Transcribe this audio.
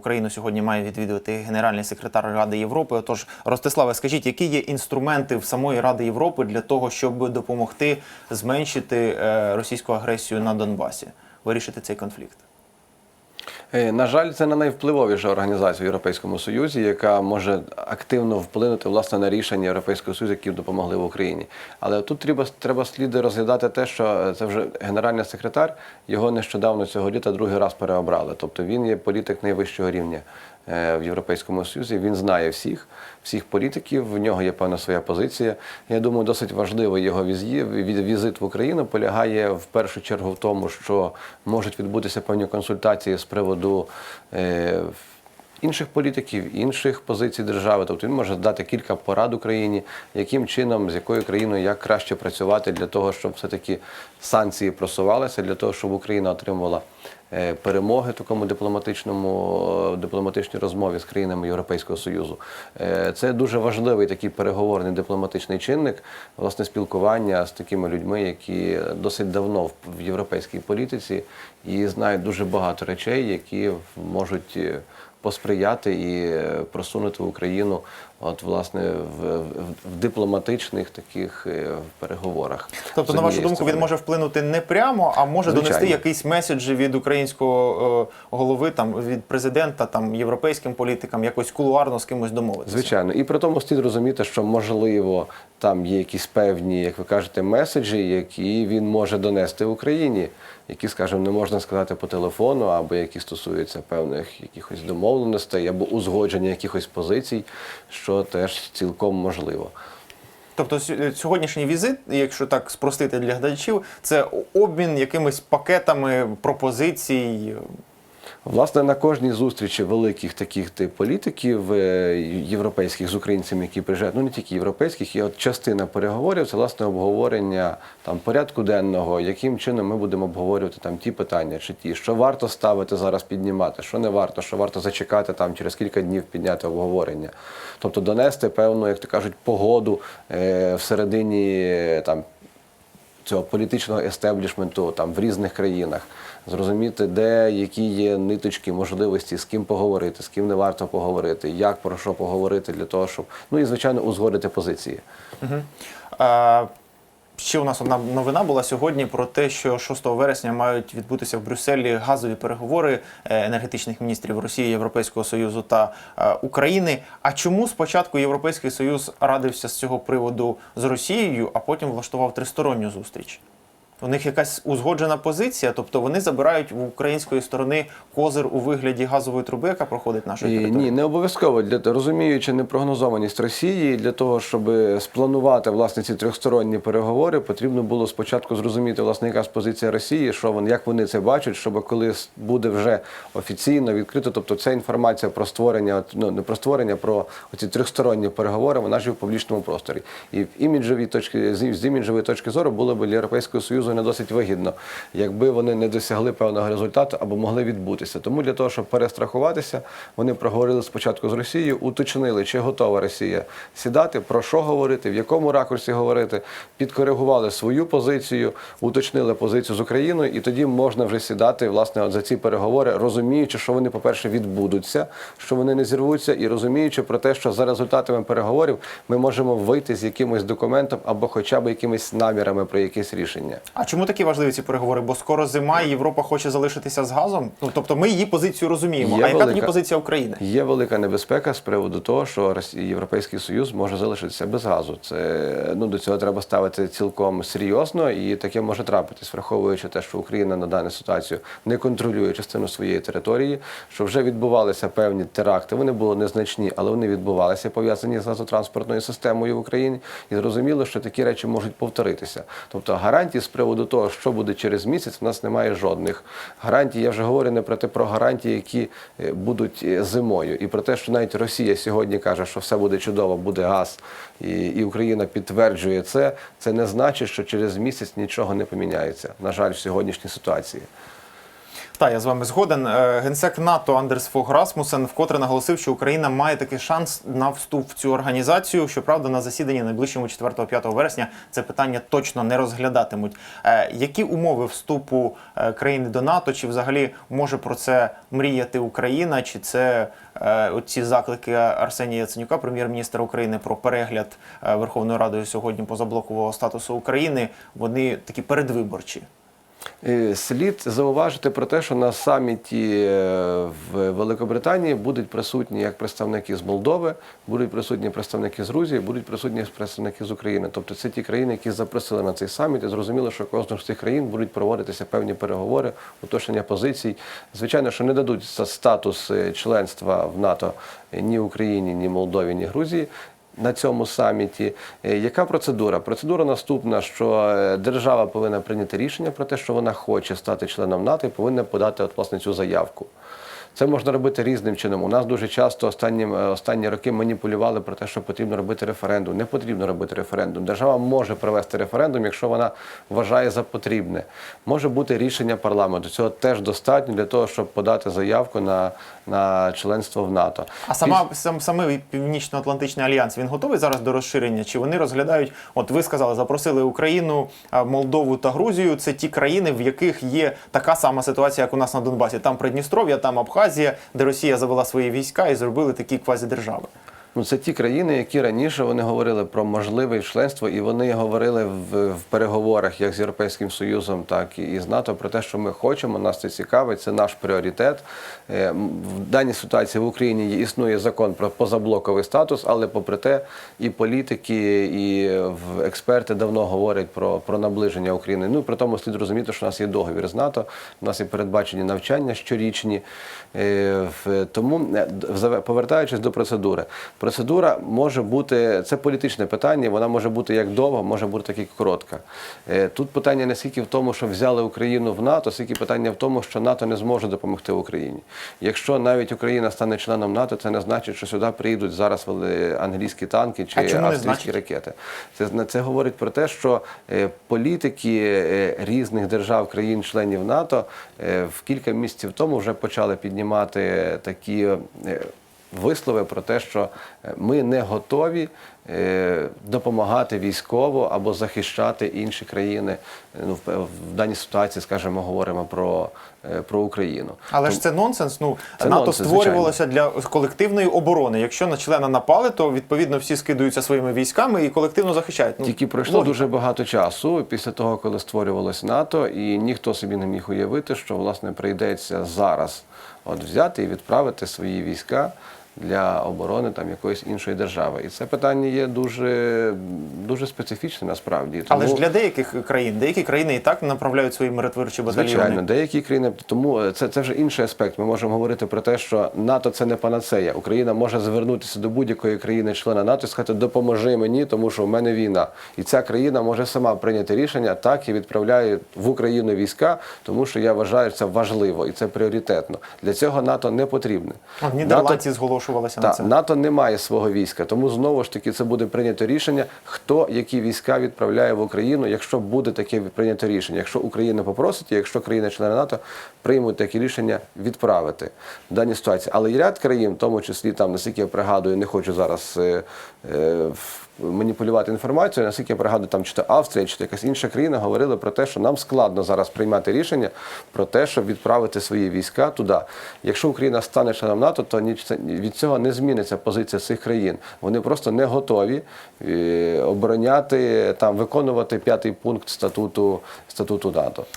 Україну сьогодні має відвідувати генеральний секретар Ради Європи. Отож, Ростиславе, скажіть, які є інструменти в самої Ради Європи для того, щоб допомогти зменшити е, російську агресію на Донбасі, вирішити цей конфлікт? Е, На жаль, це не найвпливовіша організація в Європейському Союзі, яка може активно вплинути власне на рішення Європейського Союзу, які допомогли в Україні. Але тут треба треба слід розглядати те, що е, це вже генеральний секретар. Його нещодавно цього літа другий раз переобрали. Тобто він є політик найвищого рівня в Європейському Союзі. Він знає всіх, всіх політиків. В нього є певна своя позиція. Я думаю, досить важливий його візит в Україну полягає в першу чергу в тому, що можуть відбутися певні консультації з приводу. Е, Інших політиків, інших позицій держави, тобто він може дати кілька порад Україні, яким чином, з якою країною як краще працювати для того, щоб все-таки санкції просувалися, для того, щоб Україна отримувала е, перемоги в такому дипломатичному дипломатичній розмові з країнами Європейського Союзу. Е, Це дуже важливий такий переговорний дипломатичний чинник, власне, спілкування з такими людьми, які досить давно в- європейській політиці і знають дуже багато речей, які можуть е, посприяти і е, просунути Україну, от власне в, в, в дипломатичних таких е, переговорах. Тобто, на вашу думку, він може вплинути не прямо, а може Звичайно. донести якийсь меседжі від українського е, голови, там від президента, там європейським політикам, якось кулуарно з кимось домовитися. Звичайно, і при тому слід розуміти, що можливо там є якісь певні, як ви кажете, меседжі, які він може донести Україні, які, скажімо, не можна сказати по телефону, або які стосуються певних якихось домовленостей, або узгодження якихось позицій, що теж цілком можливо. Тобто сьогоднішній візит, якщо так спростити для глядачів, це обмін якимись пакетами пропозицій. Власне, на кожній зустрічі великих таких тип політиків е, європейських з українцями, які приїжджають, ну не тільки європейських, є от частина переговорів, це власне обговорення там порядку денного, яким чином ми будемо обговорювати там ті питання, чи ті, що варто ставити зараз, піднімати, що не варто, що варто зачекати там через кілька днів підняти обговорення. Тобто донести певну, як то кажуть, погоду е, всередині е, там цього політичного естеблішменту там в різних країнах, зрозуміти, де які є ниточки, можливості, з ким поговорити, з ким не варто поговорити, як про що поговорити для того, щоб ну і звичайно узгодити позиції. Е, Ще у нас одна новина була сьогодні про те, що 6 вересня мають відбутися в Брюсселі газові переговори е, енергетичних міністрів Росії, Європейського Союзу та е, України. А чому спочатку Європейський Союз радився з цього приводу з Росією, а потім влаштував тристоронню зустріч? У них якась узгоджена позиція, тобто вони забирають в української сторони козир у вигляді газової труби, яка проходить нашою І, територією. ні, не обов'язково для розуміючи непрогнозованість Росії, для того, щоб спланувати власне ці трьохсторонні переговори, потрібно було спочатку зрозуміти, власне, яка позиція Росії, що вони, як вони це бачать, щоб коли буде вже офіційно відкрито, тобто ця інформація про створення, ну не про створення, про ці трьохсторонні переговори, вона ж в публічному просторі. І в іміджовій точки з іміджової точки зору було б для Європейського Союзу не досить вигідно, якби вони не досягли певного результату або могли відбутися. Тому для того, щоб перестрахуватися, вони проговорили спочатку з Росією, уточнили, чи готова Росія сідати, про що говорити, в якому ракурсі говорити, підкоригували свою позицію, уточнили позицію з Україною, і тоді можна вже сідати власне от за ці переговори, розуміючи, що вони, по-перше, відбудуться, що вони не зірвуться, і розуміючи про те, що за результатами переговорів ми можемо вийти з якимось документом або хоча б якимись намірами про якесь рішення. А чому такі важливі ці переговори? Бо скоро зима, і Європа хоче залишитися з газом. Ну тобто, ми її позицію розуміємо. Є а яка тоді позиція України? Є велика небезпека з приводу того, що Європейський Союз може залишитися без газу. Це ну до цього треба ставити цілком серйозно, і таке може трапитись, враховуючи те, що Україна на дану ситуацію не контролює частину своєї території, що вже відбувалися певні теракти. Вони були незначні, але вони відбувалися пов'язані з газотранспортною системою в Україні. І зрозуміло, що такі речі можуть повторитися. Тобто гарантій з приводу того, що буде через місяць, в нас немає жодних гарантій. Я вже говорю не про те про гарантії, які е, будуть е, зимою, і про те, що навіть Росія сьогодні каже, що все буде чудово, буде газ, і, і Україна підтверджує це. Це не значить, що через місяць нічого не поміняється. На жаль, в сьогоднішній ситуації. Так, я з вами згоден. Е, Генсек НАТО Андерс Фог Расмусен вкотре наголосив, що Україна має такий шанс на вступ в цю організацію. Щоправда, на засіданні найближчому 4-5 вересня це питання точно не розглядатимуть. Е, Які умови вступу е, країни до НАТО? Чи взагалі може про це мріяти Україна? Чи це оці заклики Арсенія Яценюка, прем'єр-міністра України, про перегляд Верховною Радою сьогодні позаблокового статусу України? Вони такі передвиборчі. Е, Слід зауважити про те, що на саміті е, в Великобританії будуть присутні як представники з Молдови, будуть присутні представники з Грузії, будуть присутні представники з України. Тобто це ті країни, які запросили на цей саміт. І зрозуміло, що кожна з цих країн будуть проводитися певні переговори, уточнення позицій. Звичайно, що не дадуть статус е, членства в НАТО ні Україні, ні Молдові, ні Грузії на цьому саміті. Е, Яка процедура? Процедура наступна, що е, держава повинна прийняти рішення про те, що вона хоче стати членом НАТО і повинна подати от, власне, цю заявку. Це можна робити різним чином. У нас дуже часто останні, останні роки маніпулювали про те, що потрібно робити референдум. Не потрібно робити референдум. Держава може провести референдум, якщо вона вважає за потрібне. Може бути рішення парламенту. Цього теж достатньо для того, щоб подати заявку на, на членство в НАТО. А сама сам самий Північно-Атлантичний альянс він готовий зараз до розширення? Чи вони розглядають? От ви сказали, запросили Україну, Молдову та Грузію. Це ті країни, в яких є така сама ситуація, як у нас на Донбасі. Там Придністров'я, там Абхазія, де Росія завела свої війська і зробили такі квазідержави. Ну, це ті країни, які раніше вони говорили про можливе членство, і вони говорили в, в переговорах як з Європейським Союзом, так і з НАТО про те, що ми хочемо, нас це цікавить, це наш пріоритет. Е, В даній ситуації в Україні існує закон про позаблоковий статус, але попри те, і політики, і експерти давно говорять про, про наближення України. Ну при тому слід розуміти, що у нас є договір з НАТО, у нас є передбачені навчання щорічні. Е, в- Тому е, повертаючись до процедури, процедура може бути це політичне питання, вона може бути як довга, може бути так і коротка. Е, Тут питання не скільки в тому, що взяли Україну в НАТО, скільки питання в тому, що НАТО не зможе допомогти Україні. Якщо навіть Україна стане членом НАТО, це не значить, що сюди приїдуть зараз вели- англійські танки чи австрійські ракети. Це, це говорить про те, що е, політики е, різних держав, країн-членів НАТО е, в кілька місяців тому вже почали піднімати такі е, вислови про те, що е, ми не готові е, допомагати військово або захищати інші країни. Е, Ну, в, даній ситуації, скажімо, говоримо про, про Україну. Але ж це нонсенс. Ну Це НАТО нонсенс, створювалося для колективної оборони. Якщо на члена напали, то відповідно всі скидаються своїми військами і колективно захищають. Ну, Тільки пройшло логіка. дуже багато часу після того, коли створювалось НАТО, і ніхто собі не міг уявити, що власне прийдеться зараз от взяти і відправити свої війська для оборони там якоїсь іншої держави. І це питання є дуже, дуже специфічне насправді. Але ж для деяких країн, деякі країни і так направляють свої миротворчі батальйони. Звичайно, деякі країни тому е, це, це вже інший аспект. Ми можемо говорити про те, що НАТО це не панацея. Україна може звернутися до будь-якої країни-члена НАТО і сказати, допоможи мені, тому що в мене війна. І ця країна може сама прийняти рішення, так і відправляє в Україну війська, тому що я вважаю це важливо і це пріоритетно. Для цього НАТО не потрібне. От нідерландці зголошувалися на це. НАТО не має свого війська, тому знову ж таки це буде прийнято рішення, хто які війська відправляє в Україну, якщо буде таке прийнято рішення. Якщо Україна попросить, якщо країни-члени НАТО приймуть таке рішення відправити в даній ситуації. Але і ряд країн, в тому числі там, наскільки я пригадую, не хочу зараз е, е, маніпулювати інформацією, наскільки я пригадую, там чи то Австрія, чи то якась інша країна говорили про те, що нам складно зараз приймати рішення про те, щоб відправити свої війська туди. Якщо Україна стане членом НАТО, то від цього не зміниться позиція цих країн. Вони просто не готові е, обороняти там, виконувати п'ятий пункт статуту статуту НАТО.